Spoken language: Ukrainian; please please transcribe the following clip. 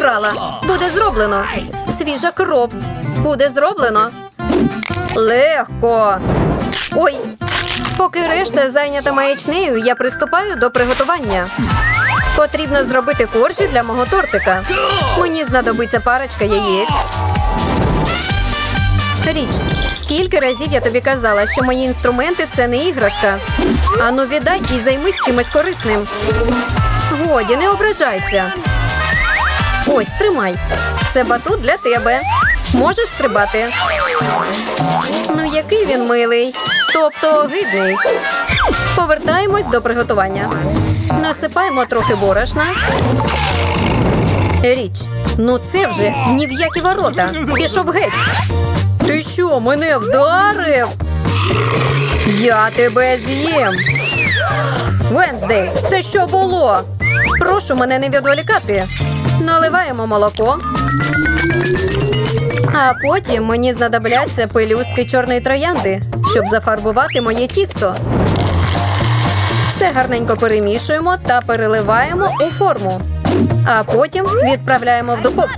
зібрала. Буде зроблено. Свіжа кров. Буде зроблено. Легко. Ой. Поки решта зайнята маячнею, я приступаю до приготування. Потрібно зробити коржі для мого тортика. Мені знадобиться парочка яєць. Річ, скільки разів я тобі казала, що мої інструменти це не іграшка. Ану, віддай і займись чимось корисним. Годі, не ображайся. Ось, тримай. Це батут для тебе. Можеш стрибати. Ну, який він милий. Тобто гидний. Повертаємось до приготування. Насипаємо трохи борошна. Річ, ну це вже ні в які ворота. Пішов геть. Ти що, мене вдарив? Я тебе з'їм. Венздей, це що було? Прошу мене не відволікати. Наливаємо молоко. А потім мені знадобляться пелюстки чорної троянди, щоб зафарбувати моє тісто. Все гарненько перемішуємо та переливаємо у форму. А потім відправляємо в духовку.